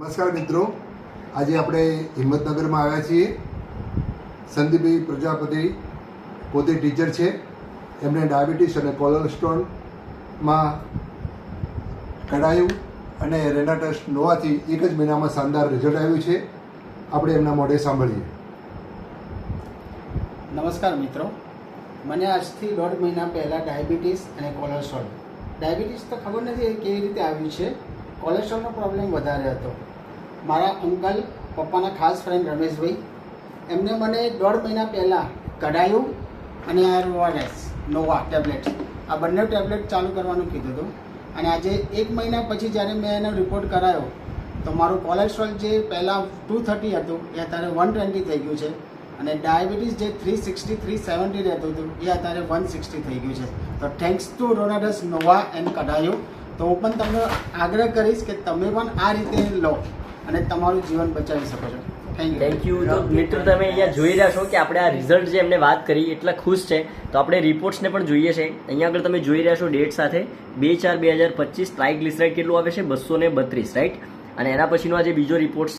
નમસ્કાર મિત્રો. આજે આપણે હિંમતનગરમાં આવ્યા છીએ. સંદીપભાઈ પ્રજાપતિ પોતે ટીચર છે. એમને ડાયાબિટીસ અને કોલેસ્ટ્રોલમાં કઢાયું અને રેનાટસ નોવાથી એક જ મહિનામાં શાનદાર રિઝલ્ટ આવ્યું છે. આપણે એમના મોઢે સાંભળીએ. નમસ્કાર મિત્રો. મને આજથી દોઢ મહિના પહેલાં ડાયાબિટીસ અને કોલેસ્ટ્રોલ. ડાયાબિટીસ તો ખબર નથી કેવી રીતે આવ્યું છે. કોલેસ્ટ્રોલનો પ્રોબ્લેમ વધારે હતો. મારા અંકલ, પપ્પાના ખાસ ફ્રેન્ડ રમેશભાઈ, એમને મને દોઢ મહિના પહેલાં કઢાયું અને આરઓઆરએસ નોવા ટેબ્લેટ આ બંને ટેબ્લેટ ચાલુ કરવાનું કીધું હતું. અને આજે એક મહિના પછી જ્યારે મેં એનો રિપોર્ટ કરાયો, તો મારું કોલેસ્ટ્રોલ જે પહેલાં ટુ થર્ટી હતું, એ અત્યારે વન ટ્વેન્ટી થઈ ગયું છે. અને ડાયાબિટીસ જે થ્રી સિક્સટી થ્રી સેવન્ટી રહેતું હતું, એ અત્યારે વન સિક્સટી થઈ ગયું છે. તો થેન્ક્સ ટુ રોનાડસ નોવા એન્ડ કઢાયું. તો હું પણ તમને આગ્રહ કરીશ કે તમે પણ આ રીતે લો અને તમારું જીવન બચાવી શકો છો. થેન્ક યુ તો મિત્રો, તમે અહીંયા જોઈ રહ્યા છો કે આપણે આ રિઝલ્ટ જે એમને વાત કરી, એટલા ખુશ છે. તો આપણે રિપોર્ટ્સને પણ જોઈએ છે. અહીંયા આગળ તમે જોઈ રહ્યા છો ડેટ સાથે. બે ચાર બે હજાર પચીસ ટ્રાઇગ્લિસરાઇડ કેટલું આવે છે? બસો ને બત્રીસ રાઈટ અને એના પછીનો આ જે બીજો રિપોર્ટ